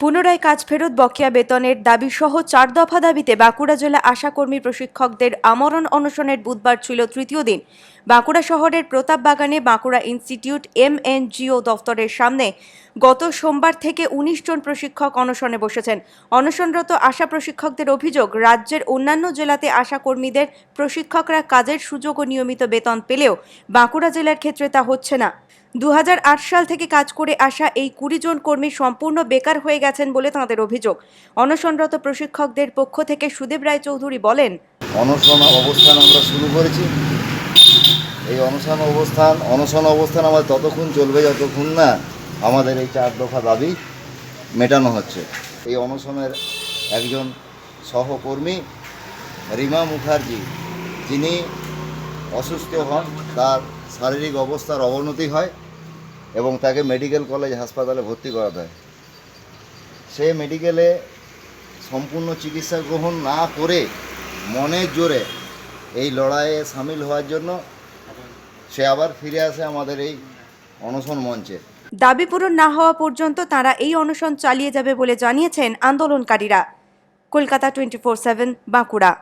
পুনরায় কাজ ফেরত বকেয়া বেতনের দাবি সহ চার দফা দাবিতে বাঁকুড়া জেলা আশাকর্মী প্রশিক্ষকদের আমরণ অনশনের বুধবার ছিল তৃতীয় দিন। বাঁকুড়া শহরের প্রতাপ বাগানে বাঁকুড়া ইনস্টিটিউট এমএনজিও দফতরের সামনে গত সোমবার থেকে উনিশ জন প্রশিক্ষক অনশনে বসেছেন। অনশনরত আশা প্রশিক্ষকদের অভিযোগ, রাজ্যের অন্যান্য জেলাতে আশা কর্মীদের প্রশিক্ষকরা কাজের সুযোগ ও নিয়মিত বেতন পেলেও বাঁকুড়া জেলার ক্ষেত্রে তা হচ্ছে না। দু হাজার আট সাল থেকে কাজ করে আসা এই কুড়ি জন কর্মী সম্পূর্ণ বেকার হয়ে গেছেন বলে তাঁদের অভিযোগ। অনশনরত প্রশিক্ষকদের পক্ষ থেকে সুদেব রায় চৌধুরী বলেন, অনশন অবস্থান আমরা শুরু করেছি। এই অনশন অবস্থান অনশন অবস্থান আমাদের ততক্ষণ চলবে, যতক্ষণ না আমাদের এই চার দফা দাবি মেটানো হচ্ছে। এই অনশনের একজন সহকর্মী রিমা মুখার্জি, যিনি অসুস্থ হন, তার শারীরিক অবস্থার অবনতি হয়। এবং তাকে মেডিকেল কলেজ হাসপাতালে ভর্তি করা হয় সে মেডিকেলে সম্পূর্ণ চিকিৎসা গ্রহণ না করে মনের জোরে এই লড়াইয়ে সামিল হওয়ার জন্য সে আবার ফিরে আসে আমাদের এই অনশন মঞ্চে। দাবি পূরণ না হওয়া পর্যন্ত তারা এই অনশন চালিয়ে যাবে বলে জানিয়েছেন আন্দোলনকারীরা। Kolkata twenty four seven, Bankura.